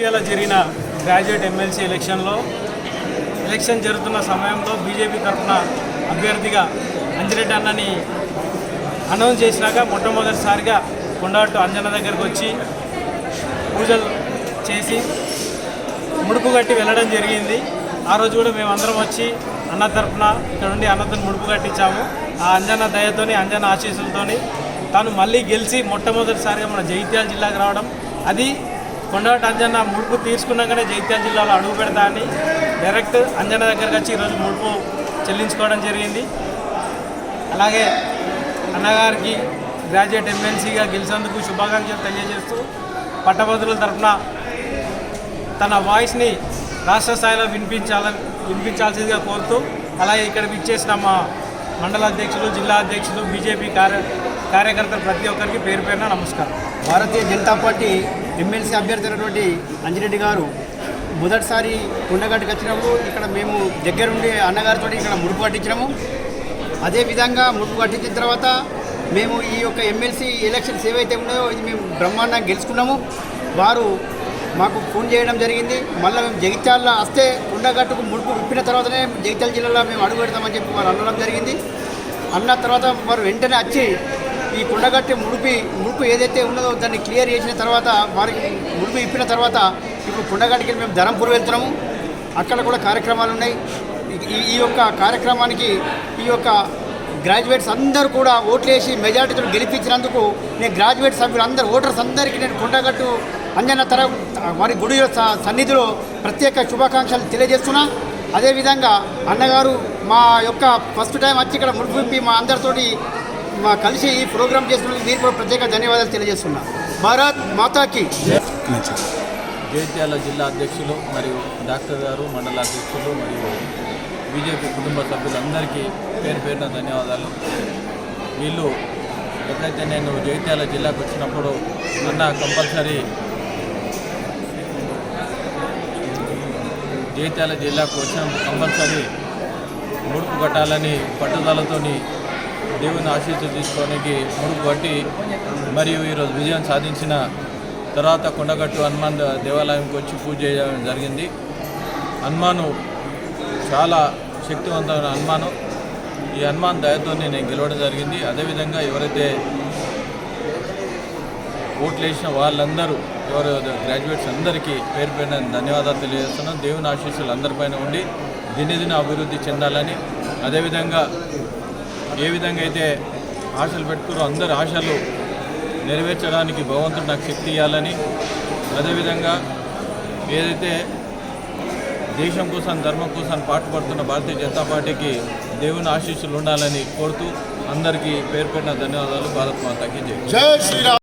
ఇటీవల జరిగిన graduate MLC ఎలక్షన్లో ఎలక్షన్ జరుగుతున్న సమయంలో బీజేపీ తరఫున అభ్యర్థిగా అంజిరెడ్డి అన్నని అనౌన్స్ చేసినాక మొట్టమొదటిసారిగా కొండగట్టు అంజన దగ్గరకు వచ్చి పూజలు చేసి ముడుపు కట్టి వెళ్ళడం జరిగింది. ఆ రోజు కూడా మేము అందరం వచ్చి అన్న తరఫున ఇక్కడ నుండి అన్నతో ముడుపు కట్టించాము. ఆ అంజన దయతోని అంజన ఆశీస్సులతోని తాను మళ్ళీ గెలిచి మొట్టమొదటిసారిగా మన జగిత్యాల జిల్లాకు రావడం. అది కొండగట్టు అంజన్న ముడుపు తీసుకున్నాకనే జైత్యాల జిల్లాలో అడుగు పెడతా అని డైరెక్ట్ అంజన దగ్గరకు వచ్చి ఈరోజు ముడుపు చెల్లించుకోవడం జరిగింది. అలాగే అన్నగారికి గ్రాడ్యుయేట్ ఎమ్మెల్సీగా గెలిచేందుకు శుభాకాంక్షలు తెలియజేస్తూ పట్టభద్రుల తరఫున తన వాయిస్ని రాష్ట్ర స్థాయిలో వినిపించాలని వినిపించాల్సిందిగా కోరుతూ అలాగే ఇక్కడ విచ్చేసిన మా మండల అధ్యక్షులు జిల్లా అధ్యక్షులు బీజేపీ కార్య కార్యకర్తలు ప్రతి ఒక్కరికి పేరు పేరున నమస్కారం. భారతీయ జనతా పార్టీ ఎమ్మెల్సీ అభ్యర్థి అయినటువంటి అంజిరెడ్డి గారు మొదటిసారి కొండగట్టుకు వచ్చినప్పుడు ఇక్కడ మేము దగ్గరుండి అన్నగారితో ఇక్కడ ముడుపు కట్టించినాము అదేవిధంగా ముడుపు కట్టించిన తర్వాత మేము ఈ యొక్క ఎమ్మెల్సీ ఎలక్షన్స్ ఏవైతే ఉన్నాయో ఇది మేము బ్రహ్మాండంగా గెలుచుకున్నాము. వారు మాకు ఫోన్ చేయడం జరిగింది. మళ్ళీ మేము జగిత్యాల వస్తే కుండగట్టుకు ముడుపు విప్పిన తర్వాతనే జగిత్యాల జిల్లాలో మేము అడుగు పెడతామని చెప్పి వారు అనడం జరిగింది. అన్న తర్వాత వారు వెంటనే వచ్చి ఈ కుండగట్టి ముడిపి ముడుపు ఏదైతే ఉన్నదో దాన్ని క్లియర్ చేసిన తర్వాత వారికి ముడుపు ఇప్పిన తర్వాత ఇప్పుడు కుండగట్టికి మేము ధరంపూర్ వెళ్తున్నాము. అక్కడ కూడా కార్యక్రమాలు ఉన్నాయి. ఈ- ఈ యొక్క కార్యక్రమానికి ఈ యొక్క గ్రాడ్యుయేట్స్ అందరూ కూడా ఓట్లేసి మెజార్టీతో గెలిపించినందుకు నేను గ్రాడ్యుయేట్ సభ్యులు అందరు ఓటర్స్ అందరికీ నేను కొండగట్టు అంజన తర వారి గుడి సన్నిధిలో ప్రత్యేక శుభాకాంక్షలు తెలియజేస్తున్నా. అదేవిధంగా అన్నగారు మా యొక్క ఫస్ట్ టైం వచ్చి ఇక్కడ ముడిపింపి మా అందరితోటి మా కలిసి ఈ ప్రోగ్రామ్ చేస్తున్నందుకు మీరు కూడా ప్రత్యేక ధన్యవాదాలు తెలియజేస్తున్నా. భారత్ మాతాకి. జగిత్యాల జిల్లా అధ్యక్షులు మరియు డాక్టర్ గారు మండల అధ్యక్షులు మరియు బీజేపీ కుటుంబ సభ్యులందరికీ పేరు పేరున ధన్యవాదాలు. వీళ్ళు ఎప్పుడైతే నేను జగిత్యాల జిల్లాకు వచ్చినప్పుడు అన్న కంపల్సరీ జగిత్యాల జిల్లాకు వచ్చిన కంపల్సరీ ముడుపు కట్టాలని పట్టుదలతోని దేవుని ఆశీస్సు తీసుకోవడానికి ముడుపు కట్టి మరియు ఈరోజు విజయం సాధించిన తర్వాత కొండగట్టు హనుమాన్ దేవాలయంకి వచ్చి పూజ చేయడం జరిగింది. హనుమాను చాలా శక్తివంతమైన హనుమాను. ఈ హనుమాన్ దయతో నేను గెలవడం జరిగింది. అదేవిధంగా ఎవరైతే ఓట్లు వేసిన వాళ్ళందరూ ఎవరు గ్రాడ్యుయేట్స్ అందరికీ పేరు పైన ధన్యవాదాలు తెలియజేస్తున్నాను. దేవుని ఆశీస్సులు అందరిపైన ఉండి దినదిన అభివృద్ధి చెందాలని. అదేవిధంగా ఏ విధంగా అయితే ఆశలు పెట్టుకురో అందరి ఆశలు నెరవేర్చడానికి భగవంతుడు నాకు శక్తి ఇవ్వాలని అదేవిధంగా ఏదైతే దేశం కోసం ధర్మం కోసం పాటుపడుతున్న భారతీయ జనతా పార్టీకి దేవుని ఆశీస్సులు ఉండాలని కోరుతూ అందరికీ పేరు పెట్టిన ధన్యవాదాలు. భారత్ మాతాకి జై శ్రీరామ్.